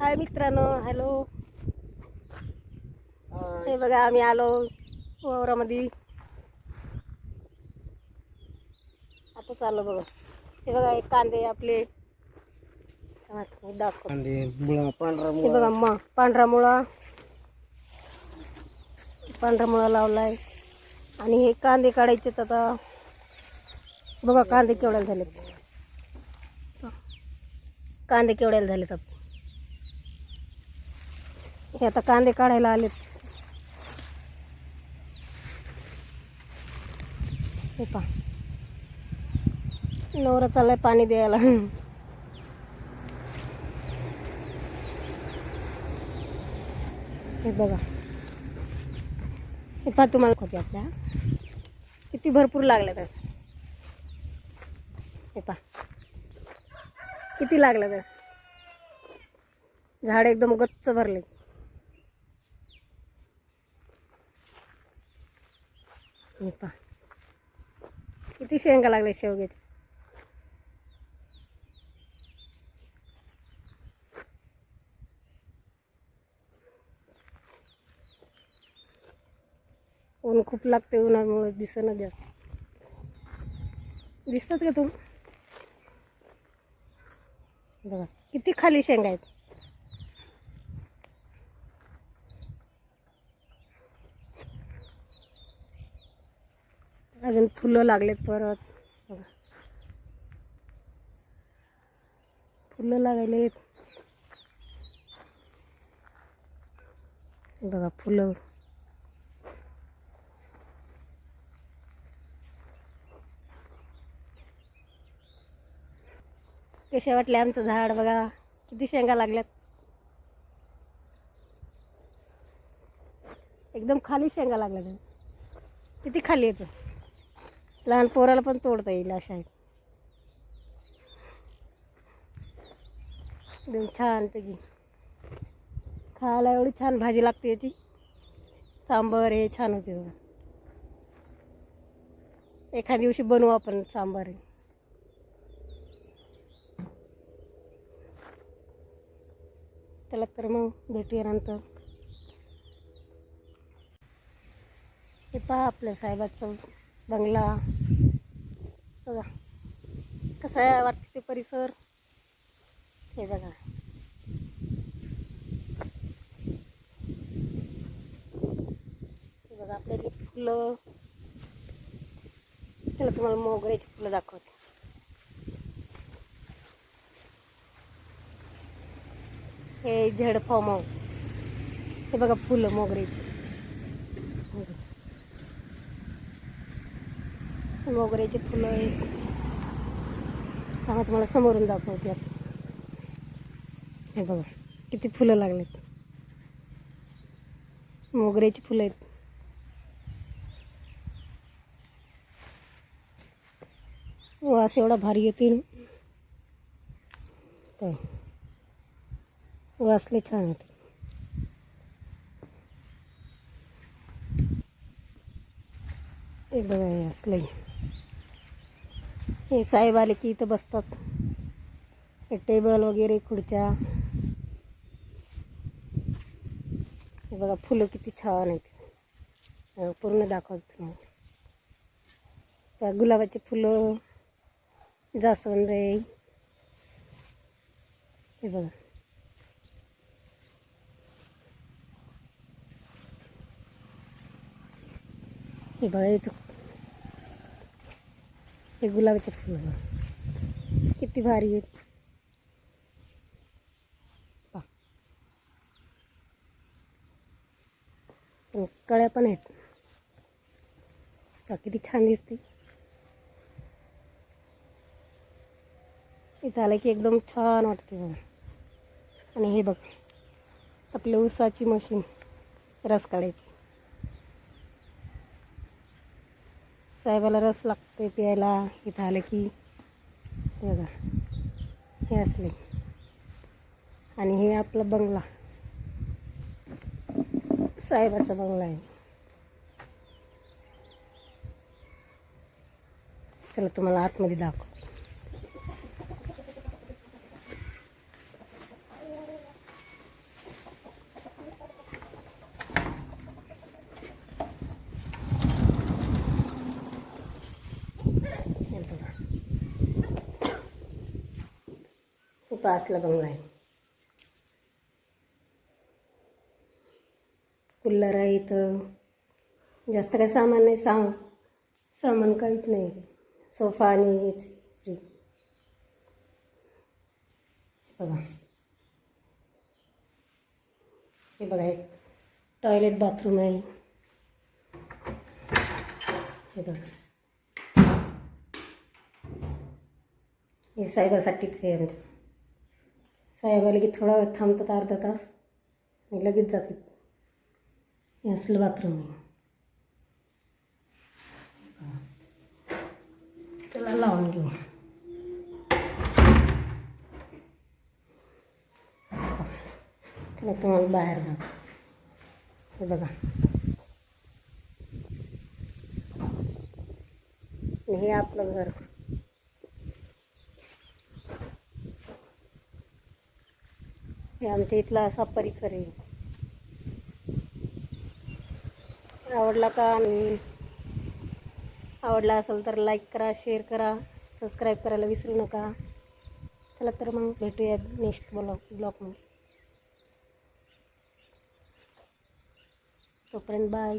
हाय मित्रांनो हॅलो. हे बघा आम्ही आलो वावरामध्ये. आता चाललो बघा. हे बघा एक कांदे आपले. दाखवतो कांदे मुळा पांढरा हे बघा मा पांढरा मुळा. पांढरा मुळा लावलाय. आणि हे कांदे काढायचे आता. बघा कांदे केवढ्याला झालेत. कांदे केवढ्याला झालेत हे आता कांदे काढायला आलेत. हे पा नवरा चाललाय पाणी द्यायला. हे बघा. हे पहा तुम्हाला खोटी आपल्या. किती भरपूर लागल्या तर हे पहा. किती लागलं तर झाड एकदम गच्च भरले हे पहा किती शेंगा लागल्या शेवग्याच्या ऊन खूप लागते उन्हामुळे दिसणं जास्त. दिसतात का तुम बघा किती खाली शेंगा आहेत? अजून फुलं लागलेत परत. बघा. फुलं लागलेत. बघा फुलं. कसे वाटले आमचं झाड बघा. किती शेंगा लागल्यात. एकदम खाली शेंगा लागल्या किती खाली येतं? लहान पोराला पण तोडता येईल अशा आहेत. एकदम छान पैकी. खायला एवढी छान भाजी लागते याची. सांबार हे छान होते बघा. एखाद्या दिवशी बनवू आपण सांबार. हे त्याला तर मग भेटूया नंतर. हे पहा आपल्या साहेबाचं. बंगला. बघा. कसं आहे वाटतं ते परिसर? हे बघा. हे बघा आपल्याला फुलं. चला तुम्हाला मोगऱ्याची फुलं दाखवते. हे झेड फॉर्म हे बघा फुलं मोगऱ्याची. मोगऱ्याची फुलं आहे हा तुम्हाला समोरून दाखवते आता. हे बघा किती फुलं लागलेत. मोगऱ्याची फुलं आहेत. वास एवढा भारी येतील वासले छान येते हे बघा हे हे साहेब आले की इथं बसतात. हे टेबल वगैरे खुर्च्या. हे बघा फुलं किती छान आहेत. पूर्ण दाखवतो तुम्हाला. त्या गुलाबाचे फुलं जास्वंद आहे हे बघा. हे बघा इथं हे गुलाबाचे फुलं किती भारी आहेत. कळ्या पण आहेत. किती छान दिसते. इथं आलं की एकदम छान वाटते बघा. आणि हे बघ आपल्या ऊसाची मशीन रस काढायची. साहेबाला रस लागते प्यायला. इथं आलं की. बघा. हे असले. आणि हे आपला बंगला. साहेबाचा बंगला आहे. चला तुम्हाला आतमध्ये दाखव उपास बंगला आहे कुल्लर आहे इथं जास्त काही सामान नाही सांग सामान काहीच नाही सोफा आणि हेच फ्रीज बघा. हे बघा एक टॉयलेट बाथरूम आहे. हे बघा. हे साहेबासाठीच आहे आमच्या साहेब आले की थोडा वेळ थांबतात अर्धा तास. आणि लगेच जातात. हे असलं बाथरूम आहे. चला लावून घेऊ. चला तुम्हाला बाहेर दाखव हे बघा. हे आपलं घर. हे आमच्या इथला असा परिसर आहे. आवडला का आणि आवडला असेल तर लाईक करा शेअर करा सबस्क्राईब करायला विसरू नका. चला तर मग भेटूया नेक्स्ट ब्लॉग ब्लॉगमध्ये तोपर्यंत बाय